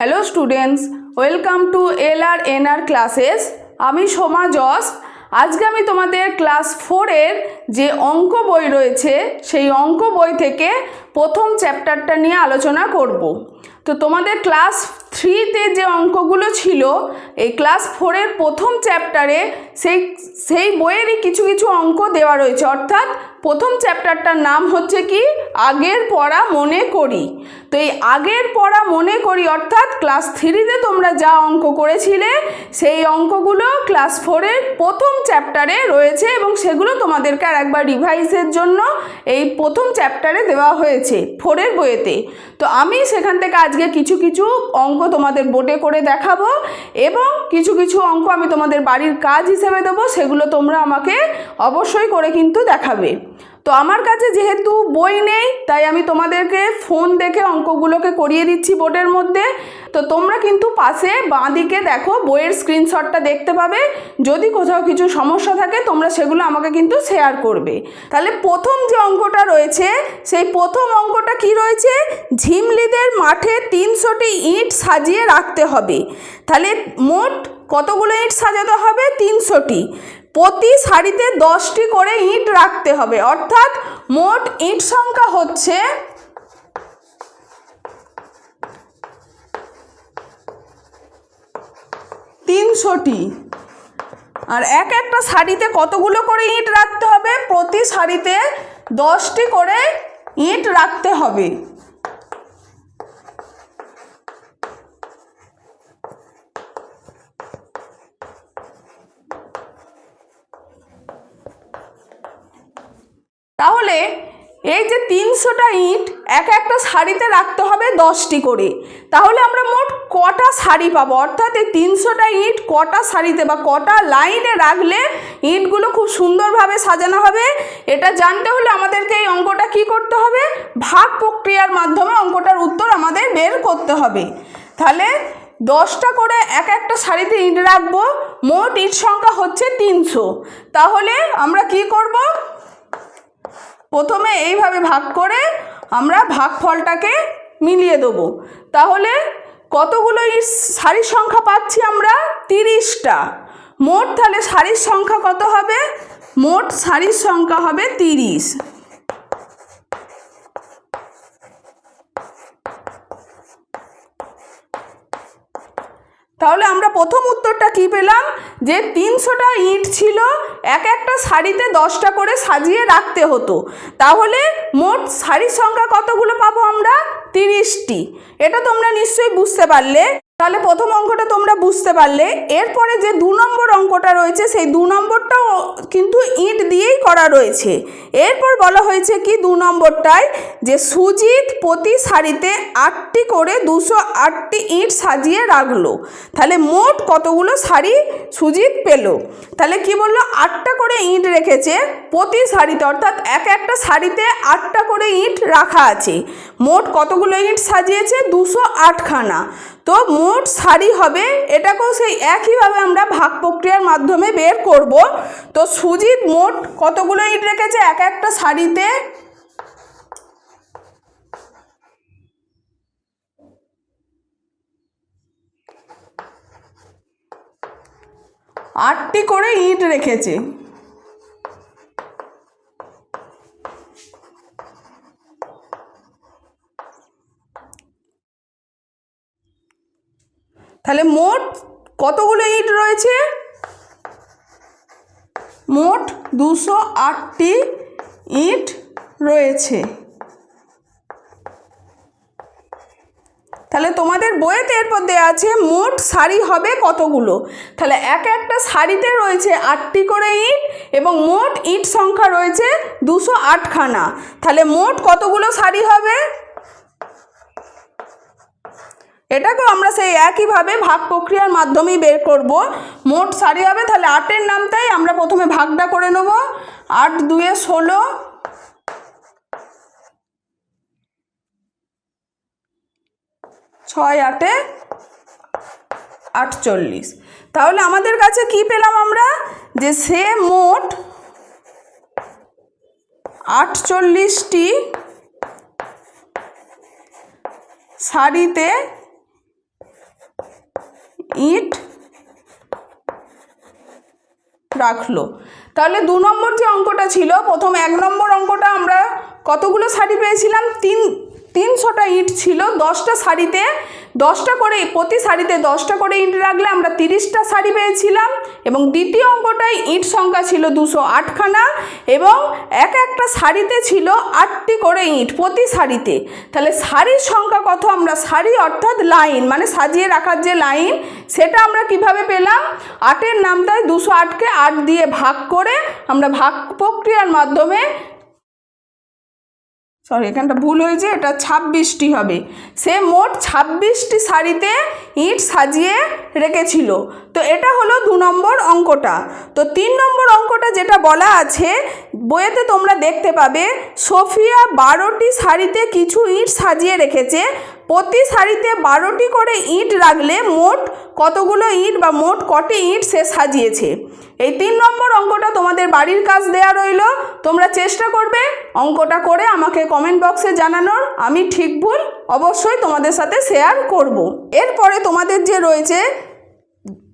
Hello students welcome to L R N R classes আমি Soma Jos. আজকে আমি তোমাদের ক্লাস ফোরের যে অঙ্ক বই রয়েছে, সেই অঙ্ক বই থেকে প্রথম চ্যাপ্টারটা নিয়ে আলোচনা করব। তো তোমাদের ক্লাস থ্রিতে যে অঙ্কগুলো ছিল, এই ক্লাস ফোরের প্রথম চ্যাপ্টারে সেই সেই বইয়েরই কিছু কিছু অঙ্ক দেওয়া রয়েছে। অর্থাৎ প্রথম চ্যাপ্টারটার নাম হচ্ছে কি? আগের পড়া মনে করি। তো এই আগের পড়া মনে করি, অর্থাৎ ক্লাস থ্রিতে তোমরা যা অঙ্ক করেছিলে, সেই অঙ্কগুলো ক্লাস ফোরের প্রথম চ্যাপ্টারে রয়েছে এবং সেগুলো তোমাদেরকে আর একবার রিভাইসের জন্য এই প্রথম চ্যাপ্টারে দেওয়া হয়েছে ফোরের বইয়েতে। তো আমি সেখান থেকে আজকে কিছু কিছু অঙ্ক তোমাদের বোর্ডে করে দেখাবো এবং কিছু কিছু অঙ্ক আমি তোমাদের বাড়ির কাজ হিসেবে দেবো, সেগুলো তোমরা আমাকে অবশ্যই করে কিন্তু দেখাবে। তো আমার কাছে যেহেতু বই নেই, তাই আমি তোমাদেরকে ফোন দেখে অঙ্কগুলোকে করিয়ে দিচ্ছি বোর্ডের মধ্যে। তো তোমরা কিন্তু পাশে বাঁ দিকে দেখো, বইয়ের স্ক্রিনশটটা দেখতে পাবে। যদি কোথাও কিছু সমস্যা থাকে, তোমরা সেগুলো আমাকে কিন্তু শেয়ার করবে। তাহলে প্রথম যে অঙ্কটা রয়েছে, সেই প্রথম অঙ্কটা কি রয়েছে? ঝিমলিদের মাঠে তিনশোটি ইট সাজিয়ে রাখতে হবে। তাহলে মোট কতগুলো ইট সাজাতে হবে? তিনশোটি। প্রতি সারিতে দশটি করে ইট রাখতে হবে। অর্থাৎ মোট ইট সংখ্যা হচ্ছে তিনশোটি। আর এক একটা শাড়িতে কতগুলো করে ইট রাখতে হবে? প্রতি শাড়িতে দশটি করে ইট রাখতে হবে তাহলে এই যে তিনশোটা ইট এক একটা শাড়িতে রাখতে হবে দশটি করে। তাহলে আমরা মোট কটা শাড়ি পাবো? অর্থাৎ এই তিনশোটা ইট কটা শাড়িতে বা কটা লাইনে রাখলে ইটগুলো খুব সুন্দরভাবে সাজানো হবে। এটা জানতে হলে আমাদেরকে এই অঙ্কটা কি করতে হবে? ভাগ প্রক্রিয়ার মাধ্যমে অঙ্কটার উত্তর আমাদের বের করতে হবে। তাহলে দশটা করে এক একটা শাড়িতে ইট রাখব, মোট ইট সংখ্যা হচ্ছে তিনশো। তাহলে আমরা কি করব? প্রথমে এইভাবে ভাগ করে আমরা ভাগ ফলটাকে মিলিয়ে দেবো। তাহলে কতগুলো শাড়ির সংখ্যা পাচ্ছি আমরা? তিরিশটা। মোট তাহলে শাড়ির সংখ্যা কত হবে? মোট শাড়ির সংখ্যা হবে তিরিশ। তাহলে আমরা প্রথম উত্তরটা কি পেলাম? যে তিনশোটা ইট ছিল, এক একটা শাড়িতে দশটা করে সাজিয়ে রাখতে হতো। তাহলে মোট শাড়ির সংখ্যা কতগুলো পাবো আমরা? তিরিশটি। এটা তোমরা নিশ্চয়ই বুঝতে পারলে। তাহলে প্রথম অঙ্কটা তোমরা বুঝতে পারলে। এরপরে যে দু নম্বর অঙ্কটা রয়েছে, সেই দু নম্বরটাও কিন্তু ইট দিয়েই করা রয়েছে। এরপর বলা হয়েছে কি দু নম্বরটায় যে সুজিত প্রতি শাড়িতে আটটি করে দুশো আটটি ইট সাজিয়ে রাখল। তাহলে মোট কতগুলো শাড়ি সুজিত পেল? তাহলে কি বলল? আটটা করে ইট রেখেছে প্রতি শাড়িতে অর্থাৎ এক একটা শাড়িতে আটটা করে ইট রাখা আছে। মোট কতগুলো ইট সাজিয়েছে? দুশো আটখানা। তো মোট শাড়ি হবে, এটাকেও সেই একইভাবে আমরা ভাগ প্রক্রিয়ার মাধ্যমে বের করব। তো সুজিত মোট কতগুলো ইট রেখেছে? এক একটা শাড়িতে আটটি করে ইট রেখেছে। তাহলে মোট কতগুলো ইট রয়েছে? মোট দুশো আটটি ইট রয়েছে। তাহলে তোমাদের বইয়েতে এরপর দেওয়া আছে মোট শাড়ি হবে কতগুলো? তাহলে এক একটা শাড়িতে রয়েছে আটটি করে ইট এবং মোট ইট সংখ্যা রয়েছে দুশো আটখানা। তাহলে মোট কতগুলো শাড়ি হবে? এটাকেও আমরা সেই একইভাবে ভাগ প্রক্রিয়ার মাধ্যমেই বের করব। মোট শাড়ি হবে, তাহলে আটের নামটাই আমরা প্রথমে ভাগটা করে নেব। আট, দুয়ে ষোলো। ছয়, আটে আটচল্লিশ। তাহলে আমাদের কাছে কি পেলাম আমরা? যে সে মোট আটচল্লিশটি শাড়িতে ইট রাখল। তাহলে দু নম্বর যে অঙ্কটা ছিল, প্রথম এক নম্বর অঙ্কটা আমরা কতগুলো শাড়ি পেয়েছিলাম? তিন তিনশোটা ইট ছিল, দশটা শাড়িতে, দশটা করে প্রতি শাড়িতে দশটা করে ইট রাখলে আমরা তিরিশটা শাড়ি পেয়েছিলাম এবং দ্বিতীয় অঙ্কটায় ইট সংখ্যা ছিল দুশো আটখানা এবং এক একটা শাড়িতে ছিল আটটি করে ইট প্রতি শাড়িতে। তাহলে শাড়ির সংখ্যা কত? আমরা শাড়ি অর্থাৎ লাইন মানে সাজিয়ে রাখার যে লাইন, সেটা আমরা কীভাবে পেলাম? আটের নামটায় দুশো আটকে আট দিয়ে ভাগ করে আমরা ভাগ প্রক্রিয়ার মাধ্যমে সরি এখানটা ভুল হয়েছে, এটা ছাব্বিশটি হবে। সে মোট ছাব্বিশটি শাড়িতে ইট সাজিয়ে রেখেছিল। তো এটা হলো দু নম্বর অঙ্কটা। তো তিন নম্বর অঙ্কটা যেটা বলা আছে, বইয়েতে তোমরা দেখতে পাবে, সোফিয়া বারোটি শাড়িতে কিছু ইট সাজিয়ে রেখেছে প্রতি শাড়িতে বারোটি করে ইট রাখলে মোট কতগুলো ইট বা মোট কটি ইট সে সাজিয়েছে। এই তিন নম্বর অঙ্কটা তোমাদের বাড়ির কাজ দেয়া রইল। তোমরা চেষ্টা করবে অঙ্কটা করে আমাকে কমেন্ট বক্সে জানানোর। আমি ঠিক ভুল, অবশ্যই তোমাদের সাথে শেয়ার করব। এরপরে তোমাদের যে রয়েছে,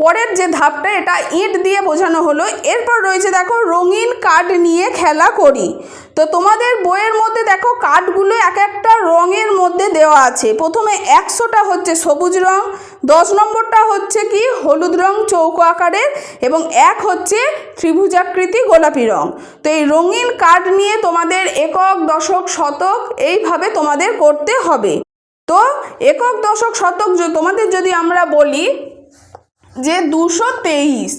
পরের যে ধাপটা, এটা ইট দিয়ে বোঝানো হলো। এরপর রয়েছে দেখো, রঙিন কার্ড নিয়ে খেলা করি। তো তোমাদের বইয়ের মধ্যে দেখো কার্ডগুলো এক একটা রঙের মধ্যে দেওয়া আছে। প্রথমে একশোটা হচ্ছে সবুজ রং, দশ নম্বরটা হচ্ছে কি হলুদ রং চৌকো আকারের এবং এক হচ্ছে ত্রিভুজাকৃতি গোলাপি রং। তো এই রঙিন কার্ড নিয়ে তোমাদের একক, দশক, শতক এইভাবে তোমাদের করতে হবে। তো একক, দশক, শতক তোমাদের যদি আমরা বলি যে দুশো তেইশ,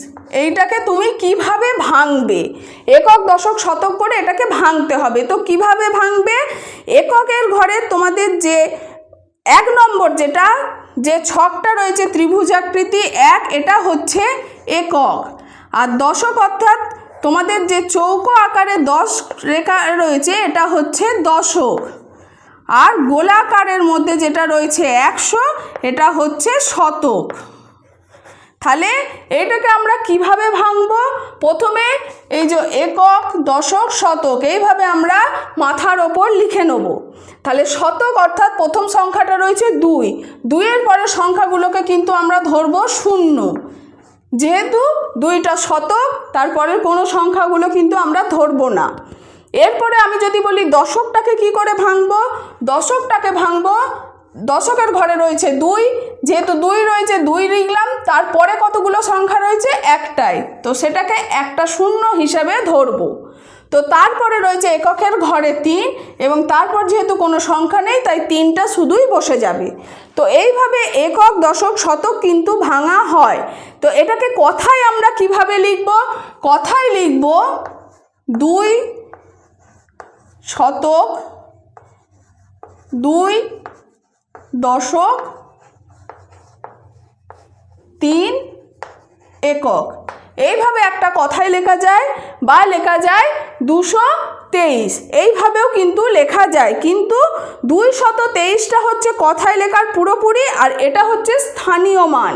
এইটাকে তুমি কীভাবে ভাঙবে? একক দশক শতক করে এটাকে ভাঙতে হবে। তো কীভাবে ভাঙবে? এককের ঘরে তোমাদের যে এক নম্বর যেটা, যে ছকটা রয়েছে ত্রিভুজাকৃতি এক, এটা হচ্ছে একক। আর দশক অর্থাৎ তোমাদের যে চৌকো আকারে দশ রেখা রয়েছে, এটা হচ্ছে দশক। আর গোলাকারের মধ্যে যেটা রয়েছে একশো, এটা হচ্ছে শতক। তাহলে এটাকে আমরা কীভাবে ভাঙবো? প্রথমে এই যে একক, দশক, শতক, এইভাবে আমরা মাথার ওপর লিখে নেব। তাহলে শতক অর্থাৎ প্রথম সংখ্যাটা রয়েছে দুই। দুইয়ের পরে সংখ্যাগুলোকে কিন্তু আমরা ধরবো শূন্য। যেহেতু দুইটা শতক তারপরের কোনো সংখ্যাগুলো কিন্তু আমরা ধরবো না। এরপরে আমি যদি বলি দশকটাকে কি করে ভাঙব? দশকটাকে ভাঙবো দশকের ঘরে রয়েছে দুই, যেহেতু দুই রয়েছে, দুই লিখলাম, তারপরে কতগুলো সংখ্যা রয়েছে? একটাই। তো সেটাকে একটা শূন্য হিসাবে ধরবো। তো তারপরে রয়েছে এককের ঘরে তিন, এবং তারপর যেহেতু কোনো সংখ্যা নেই, তাই তিনটা শুধুই বসে যাবে। তো এইভাবে একক, দশক, শতক কিন্তু ভাঙা হয়। তো এটাকে কথায় আমরা কীভাবে লিখব? কথায় লিখব দুই, শতক, দুই দশক তিন একক। এইভাবে একটা কথায় লেখা যায় বা লেখা যায় দুশো তেইশ। এইভাবেও কিন্তু লেখা যায়। কিন্তু দুই শত তেইশটা হচ্ছে কথায় লেখার পুরোপুরি আর এটা হচ্ছে স্থানীয় মান।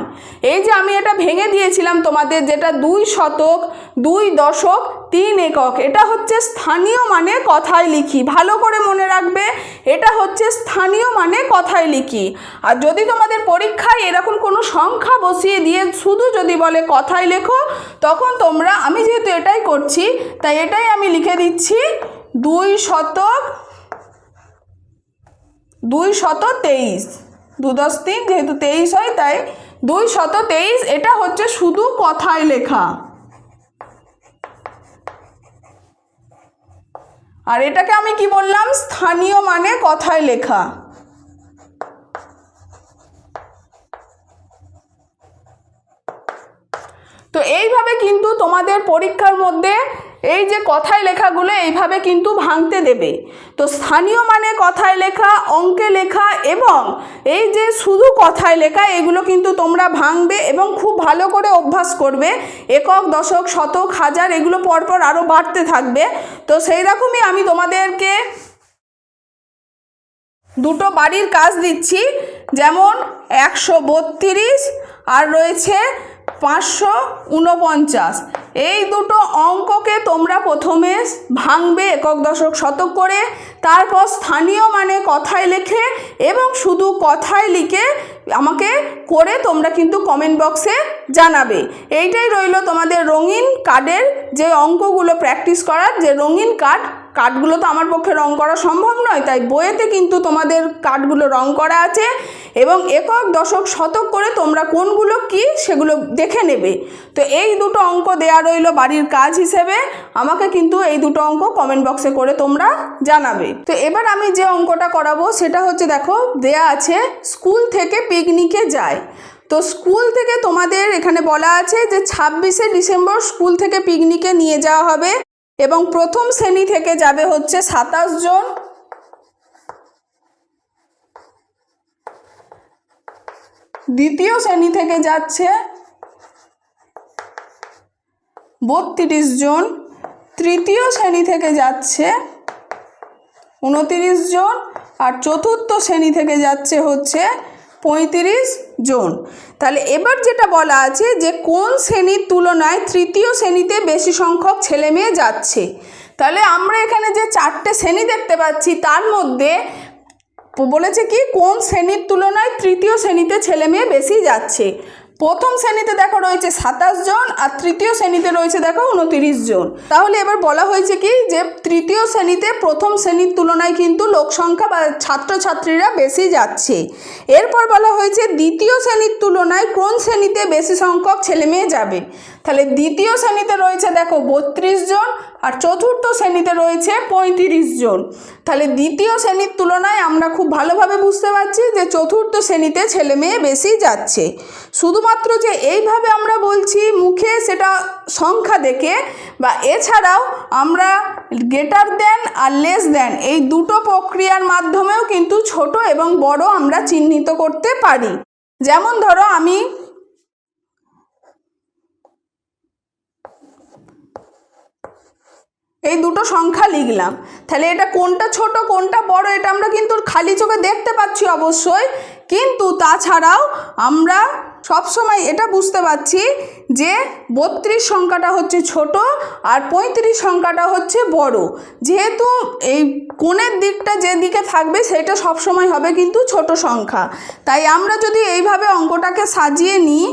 এই যে আমি এটা ভেঙে দিয়েছিলাম তোমাদের যেটা দুই শতক, দুই দশক, তিন একক, এটা হচ্ছে স্থানীয় মানে কথায় লিখি। ভালো করে মনে রাখবে, এটা হচ্ছে স্থানীয় মানে কথায় লিখি। আর যদি তোমাদের পরীক্ষায় এরকম কোনো সংখ্যা বসিয়ে দিয়ে শুধু যদি বলে কথায় লেখো, তখন তোমরা, আমি যেহেতু এটাই করছি, তাই এটাই আমি লিখে দিচ্ছি। দুই শত দুই শত তেইশ। দু দশ তিন যেহেতু তেইশ হয়, তাই দুই শত তেইশ, এটা হচ্ছে শুধু কথায় লেখা। আর এটাকে আমি কি বললাম? স্থানীয় মানে কথায় লেখা। তো এইভাবে কিন্তু তোমাদের পরীক্ষার মধ্যে এই যে কথায় লেখাগুলো এইভাবে কিন্তু ভাঙতে দেবে। তো স্থানীয় মানে কথায় লেখা, অঙ্কে লেখা এবং এই যে শুধু কথায় লেখা এগুলো কিন্তু তোমরা ভাঙবে এবং খুব ভালো করে অভ্যাস করবে। একক, দশক, শতক, হাজার এগুলো পরপর আরও বাড়তে থাকবে। তো সেই রকমই আমি তোমাদেরকে দুটো বাড়ির কাজ দিচ্ছি। যেমন একশো বত্রিশ আর রয়েছে পাঁচশো উনপঞ্চাশ এই দুটো অঙ্ককে তোমরা প্রথমে ভাঙবে একক দশক শতক করে, তারপর স্থানীয় মানে কথায় লেখে এবং শুধু কথায় লিখে আমাকে করে তোমরা কিন্তু কমেন্ট বক্সে জানাবে। এইটাই রইল তোমাদের রঙিন কার্ডের যে অঙ্কগুলো প্র্যাকটিস করার, যে রঙিন কার্ড কার্ডগুলো তো আমার পক্ষে রং করা সম্ভব নয়, তাই বইয়েতে কিন্তু তোমাদের কার্ডগুলো রং করা আছে এবং একক, দশক, শতক করে তোমরা কোনগুলো কি সেগুলো দেখে নেবে। তো এই দুটো অঙ্ক দেয়া রইল বাড়ির কাজ হিসেবে, আমাকে কিন্তু এই দুটো অঙ্ক কমেন্ট বক্সে করে তোমরা জানাবে। তো এবার আমি যে অঙ্কটা করাবো সেটা হচ্ছে দেখো, দেয়া আছে স্কুল থেকে পিকনিকে যায়। তো স্কুল থেকে তোমাদের এখানে বলা আছে যে ছাব্বিশে ডিসেম্বর স্কুল থেকে পিকনিকে নিয়ে যাওয়া হবে। এবং প্রথম শ্রেণি থেকে যাবে হচ্ছে সাতাশ জন। দ্বিতীয় শ্রেণি থেকে যাচ্ছে বত্রিশ জন। তৃতীয় শ্রেণি থেকে যাচ্ছে উনতিরিশ জন। আর চতুর্থ শ্রেণি থেকে যাচ্ছে হচ্ছে পঁয়ত্রিশ জন। তাহলে এবার যেটা বলা আছে যে কোন শ্রেণির তুলনায় তৃতীয় শ্রেণীতে বেশি সংখ্যক ছেলে মেয়ে যাচ্ছে? তাহলে আমরা এখানে যে চারটে শ্রেণি দেখতে পাচ্ছি, তার মধ্যে বলেছে কি, কোন শ্রেণির তুলনায় তৃতীয় শ্রেণীতে ছেলে মেয়ে বেশি যাচ্ছে? প্রথম শ্রেণীতে দেখো রয়েছে সাতাশ জন আর তৃতীয় শ্রেণীতে রয়েছে দেখো উনতিরিশ জন। তাহলে এবার বলা হয়েছে কি যে তৃতীয় শ্রেণীতে প্রথম শ্রেণির তুলনায় কিন্তু লোক সংখ্যা বা ছাত্রছাত্রীরা বেশি যাচ্ছে। এরপর বলা হয়েছে দ্বিতীয় শ্রেণির তুলনায় কোন শ্রেণীতে বেশি সংখ্যক ছেলে মেয়ে যাবে? তাহলে দ্বিতীয় শ্রেণীতে রয়েছে দেখো বত্রিশ জন আর চতুর্থ শ্রেণীতে রয়েছে পঁয়ত্রিশ জন। তাহলে দ্বিতীয় শ্রেণির তুলনায় আমরা খুব ভালোভাবে বুঝতে পারছি যে চতুর্থ শ্রেণীতে ছেলে মেয়ে বেশি যাচ্ছে। শুধুমাত্র যে এইভাবে আমরা বলছি মুখে সেটা সংখ্যা দেখে বা এছাড়াও আমরা গেটার দেন আর লেস দেন এই দুটো প্রক্রিয়ার মাধ্যমেও কিন্তু ছোট এবং বড় আমরা চিহ্নিত করতে পারি। যেমন ধরো আমি এই দুটো সংখ্যা লিখলাম। তাহলে এটা কোনটা ছোট, কোনটা বড়, এটা আমরা কিন্তু খালি চোখে দেখতে পাচ্ছি অবশ্যই। কিন্তু তাছাড়াও আমরা সবসময় এটা বুঝতে পারছি যে বত্রিশ সংখ্যাটা হচ্ছে ছোট আর পঁয়ত্রিশ সংখ্যাটা হচ্ছে বড়। যেহেতু এই কোণের দিকটা যেদিকে থাকবে সেটা সবসময় হবে কিন্তু ছোট সংখ্যা। তাই আমরা যদি এইভাবে অঙ্কটাকে সাজিয়ে নিই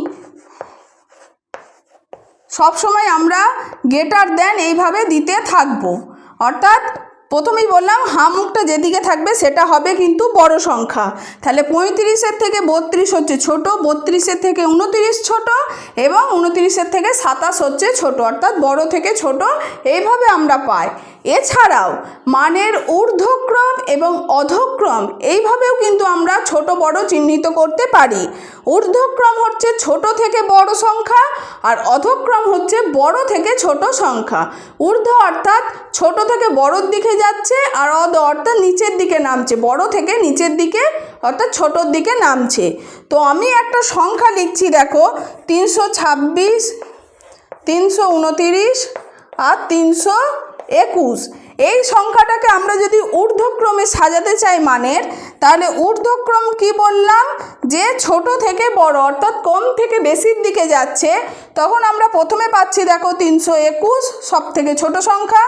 সব সময় আমরা গেটার দেন এইভাবে দিতে থাকব। অর্থাৎ প্রথমেই বললাম হামুকটা যেদিকে থাকবে সেটা হবে কিন্তু বড় সংখ্যা। তাহলে পঁয়ত্রিশের থেকে বত্রিশ হচ্ছে ছোট, বত্রিশের থেকে উনতিরিশ ছোট এবং উনতিরিশের থেকে সাতাশ হচ্ছে ছোট। অর্থাৎ বড় থেকে ছোট এইভাবে আমরা পাই। এছাড়াও মানের ঊর্ধ্বক্রম এবং অধক্রম এইভাবেও কিন্তু আমরা ছোট বড় চিহ্নিত করতে পারি। ঊর্ধ্বক্রম হচ্ছে ছোট থেকে বড় সংখ্যা আর অধক্রম হচ্ছে বড় থেকে ছোট সংখ্যা। ঊর্ধ্ব অর্থাৎ ছোট থেকে বড়র দিকে যাচ্ছে আর অধ অর্থাৎ নিচের দিকে নামছে। বড় থেকে নিচের দিকে অর্থাৎ ছোটোর দিকে নামছে। তো আমি একটা সংখ্যা লিখছি, দেখো, তিনশো ছাব্বিশ, তিনশো উনতিরিশ আর তিনশো একুশ। এই সংখ্যাটাকে আমরা যদি ঊর্ধ্বক্রমে সাজাতে চাই মানের, তাহলে ঊর্ধ্বক্রম কি বললাম? যে ছোট থেকে বড়, অর্থাৎ কম থেকে বেশির দিকে যাচ্ছে, তখন আমরা প্রথমে পাচ্ছি দেখো তিনশো একুশ, সব থেকে ছোট সংখ্যা।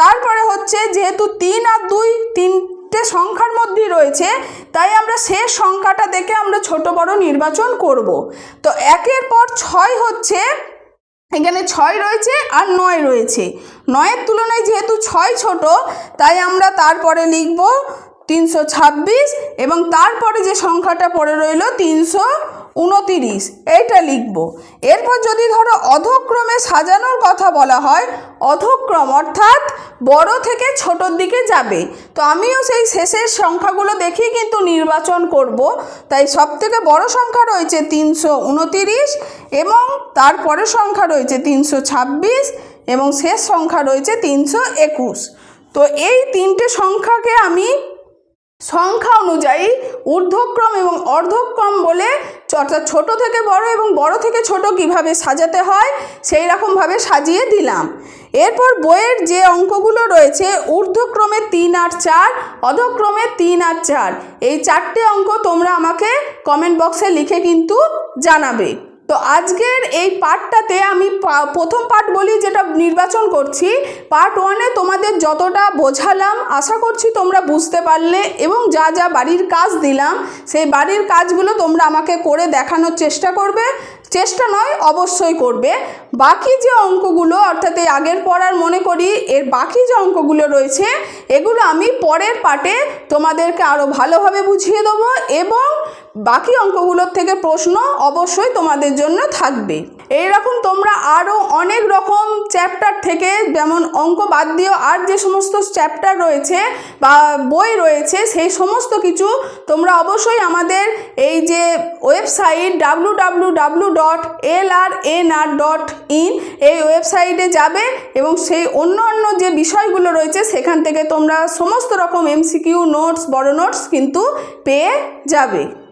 তারপরে হচ্ছে যেহেতু তিন আর দুই তিনটে সংখ্যার মধ্যেই রয়েছে, তাই আমরা শেষ সংখ্যাটা দেখে আমরা ছোট বড় নির্বাচন করব। তো একের পর ছয় হচ্ছে এখানে ছয় রয়েছে আর নয় রয়েছে। নয়ের তুলনায় যেহেতু ছয় ছোট, তাই আমরা তারপরে লিখব তিনশো ছাব্বিশ এবং তারপরে যে সংখ্যাটা পড়ে রইল তিনশো উনতিরিশ এইটা লিখব। এরপর যদি ধরো অধক্রমে সাজানোর কথা বলা হয়, অধক্রম অর্থাৎ বড় থেকে ছোটোর দিকে যাবে। তো আমিও সেই শেষের সংখ্যাগুলো দেখি কিন্তু নির্বাচন করব। তাই সব থেকে বড় সংখ্যা রয়েছে তিনশো উনতিরিশ এবং তারপরের সংখ্যা রয়েছে তিনশো ছাব্বিশ এবং শেষ সংখ্যা রয়েছে তিনশো একুশ। তো এই তিনটে সংখ্যাকে আমি সংখ্যা অনুযায়ী ঊর্ধ্বক্রম এবং অর্ধক্রম বলে অর্থাৎ ছোট থেকে বড় এবং বড় থেকে ছোট কীভাবে সাজাতে হয়, সেই রকমভাবে সাজিয়ে দিলাম। এরপর বইয়ের যে অঙ্কগুলো রয়েছে, ঊর্ধ্বক্রমে তিন আর চার, অধক্রমে তিন আর চার, এই চারটে অঙ্ক তোমরা আমাকে কমেন্ট বক্সে লিখে কিন্তু জানাবে। তো আজকের এই পার্টটাতে আমি প্রথম পার্ট বলি যেটা নির্বাচন করছি। পার্ট ওয়ানে তোমাদের যতটা বোঝালাম, আশা করছি তোমরা বুঝতে পারলে এবং যা যা বাড়ির কাজ দিলাম, সেই বাড়ির কাজগুলো তোমরা আমাকে করে দেখানোর চেষ্টা করবে। চেষ্টা নয়, অবশ্যই করবে। বাকি যে অঙ্কগুলো, অর্থাৎ এই আগের পড়ার মনে করি, এর বাকি যে অঙ্কগুলো রয়েছে, এগুলো আমি পরের পাটে তোমাদেরকে আরও ভালোভাবে বুঝিয়ে দেবো এবং বাকি অঙ্কগুলোর থেকে প্রশ্ন অবশ্যই তোমাদের জন্য থাকবে। এইরকম তোমরা আরও অনেক রকম চ্যাপ্টার থেকে যেমন অঙ্ক বাদ দিয়েও আর যে সমস্ত চ্যাপ্টার রয়েছে বা বই রয়েছে, সেই সমস্ত কিছু তোমরা অবশ্যই আমাদের এই যে website W W W dot L R N R dot in এই ওয়েবসাইটে যাবে এবং সেই অন্য অন্য যে বিষয়গুলো রয়েছে, সেখান থেকে তোমরা সমস্ত রকম এমসিকিউ নোটস বড় নোটস কিন্তু পেয়ে যাবে।